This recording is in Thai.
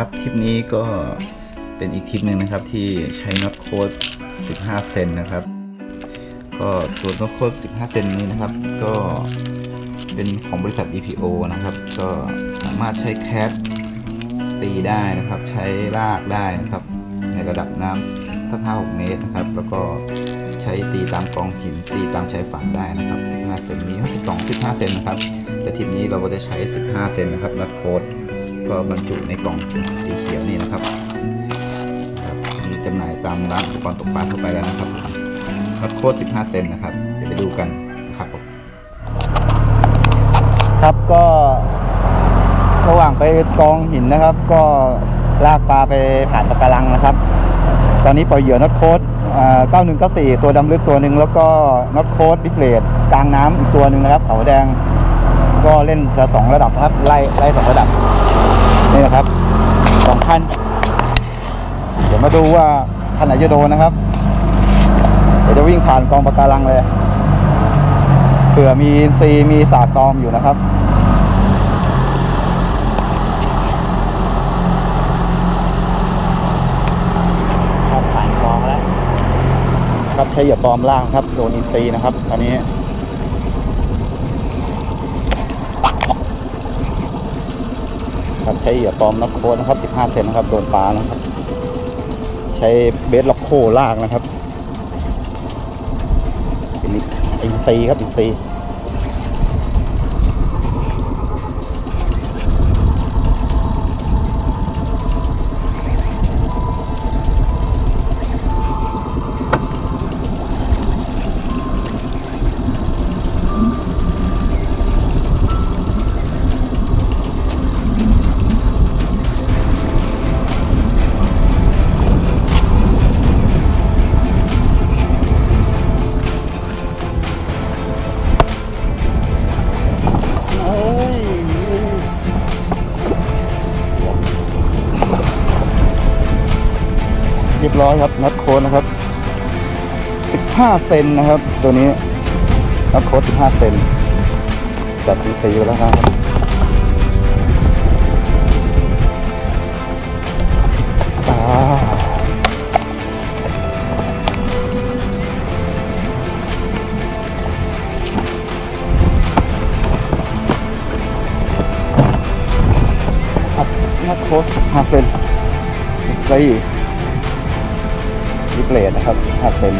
ครับทริปนี้ก็เป็นอีกทริปหนึ่งนะครับที่ใช้น็อตโค้ด 15 เซนนะครับ ก็ตัวน็อตโค้ด 15 เซนนี้นะครับ ก็เป็นของบริษัท EPO นะครับ ก็สามารถใช้แคสตีได้นะครับ ใช้ลากได้นะครับ ในระดับน้ำสัก5-6เมตรนะครับ แล้วก็ใช้ตีตามกองหินตีตามชายฝั่งได้นะครับ 15 เซนนี้ 12 15 เซนนะครับ แต่ทริปนี้เราก็จะใช้ 15 เซนนะครับน็อตโค้ด ก็บรรจุในกล่องสีเขียวนี่นะครับครับมีจำหน่ายตามร้านอุปกรณ์ตกปลาทั่วไปแล้วนะครับน็อตโค้ด15 เซนนะครับเดี๋ยวไปดูกันนะครับผมครับก็ระหว่างไปกองหินนะครับ ก็ลากปลาไปผ่านปะการังนะครับ ตอนนี้ปล่อยเหยื่อน็อตโค้ด9194 ตัวดำลึกตัวหนึ่งแล้วก็น็อตโค้ดบิ๊กเลดกลางน้ำอีกตัวหนึ่งนะครับ เขาแดงก็เล่นจะสองระดับครับ ไล่ไล่สองระดับ นี่นะครับสองคันเดี๋ยวมาดูว่าคันไหนจะโดนนะครับ เดี๋ยวจะวิ่งผ่านกองปะการังเลยเผื่อมีอินซีย์มีสากตอมอยู่นะครับครับผ่านกองแล้วครับใช้เหยื่อปลอมล่างครับโดนอินซีย์นะครับตอนนี้ ครับใช้เหยื่อปลอมนักโคนะครับ 15 เซนนะครับโดนปลานะครับ ใช้เบสล็อกโคลากนะครับเป็นอินซีครับอินซี รียบร้อยครับนัดโค้ดนะครับ 15 เซนนะครับ ตัวนี้นัดโค้ด15 เซนจัดสีสีไปแล้วครับนัดโค้ด15เซนสี ดิสเลย์นะครับถ้าเป็น